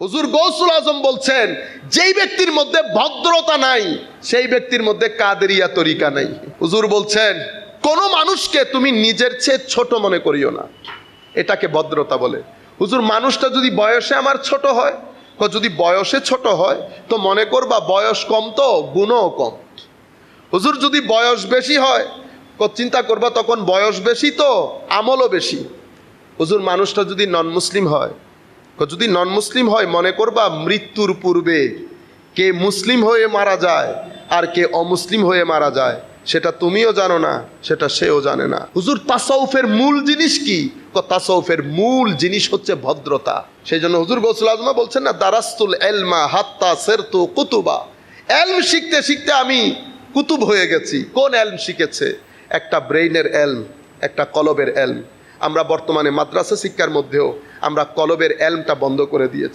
হুজুর গৌসুল আজম বলছেন, যেই ব্যক্তির মধ্যে ভদ্রতা নাই, সেই ব্যক্তির মধ্যে কাদেরিয়া তরিকা নাই। হুজুর বলছেন, কোনো মানুষকে তুমি নিজের চেয়ে ছোট মনে করিও না। এটাকে ভদ্রতা বলে। হুজুর, মানুষটা যদি বয়সে আমার ছোট হয় যদি বয়সে ছোট হয়, তো মনে করবা বয়স কম তো গুণও কম। হুজুর, যদি বয়স বেশি হয় চিন্তা করবা তখন বয়স বেশি তো আমলও বেশি। হুজুর, মানুষটা যদি নন মুসলিম হয় যদি নন মুসলিম হয়, মনে করবা মৃত্যুর পূর্বে কে মুসলিম হয়ে মারা যায় আর কে অমুসলিম হয়ে মারা যায়, সেটা তুমিও জানো না, সেটা সেও জানে না। হুজুর, তাসাউফের মূল জিনিস কি? তাসাউফের মূল জিনিস হচ্ছে ভদ্রতা। সেই জন্য হুজুর গৌসুল আজমা বলছেন না, দারাস্তুল এলমা হাত্তা সেরতু কুতুবা। এলম শিখতে শিখতে আমি কুতুব হয়ে গেছি। কোন এলম শিখেছে? একটা ব্রেইনের এলম, একটা কলবের এলম। আমরা বর্তমানে মাদ্রাসা শিক্ষার মধ্যেও আমরা কলবের অ্যালমটা বন্ধ করে দিয়েছি।